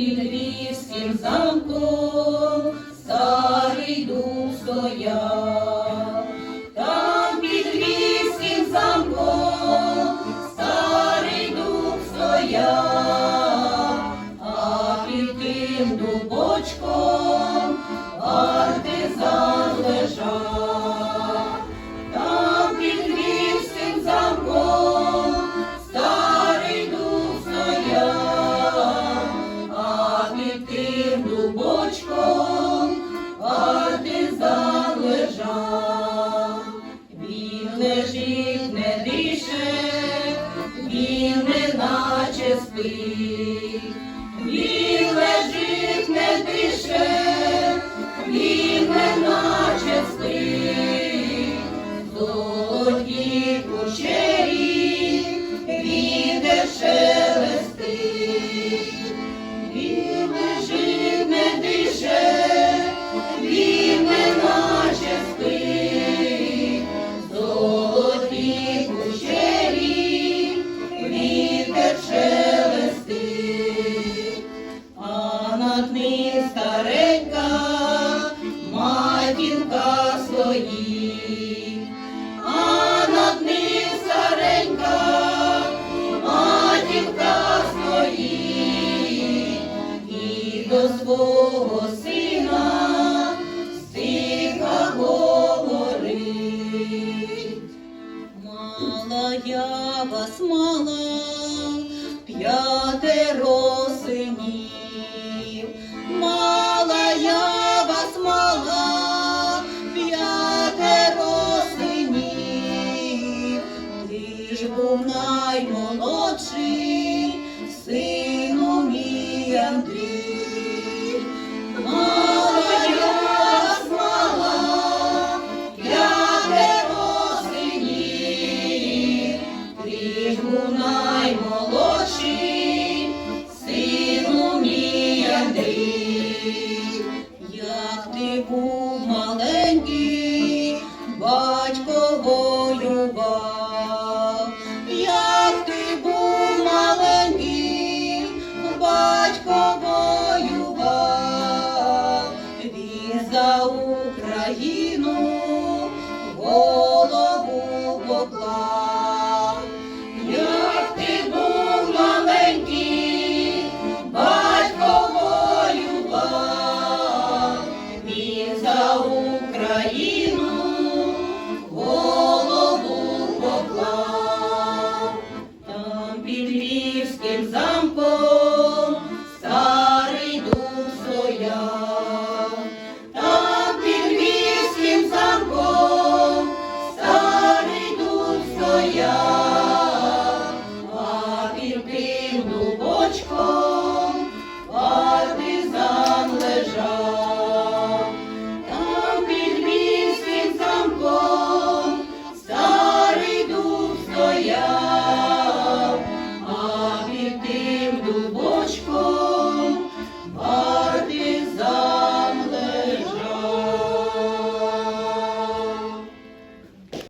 під львівським замком старий дух стояв. Там під львівським замком старий дух стояв, thee. Матінка. А над ним старенька матінка стоїть. І до свого сина стиха. Мала я вас мала, був наймолодший, сину мій Андрій. Україну голову поклав, там під львівським замком.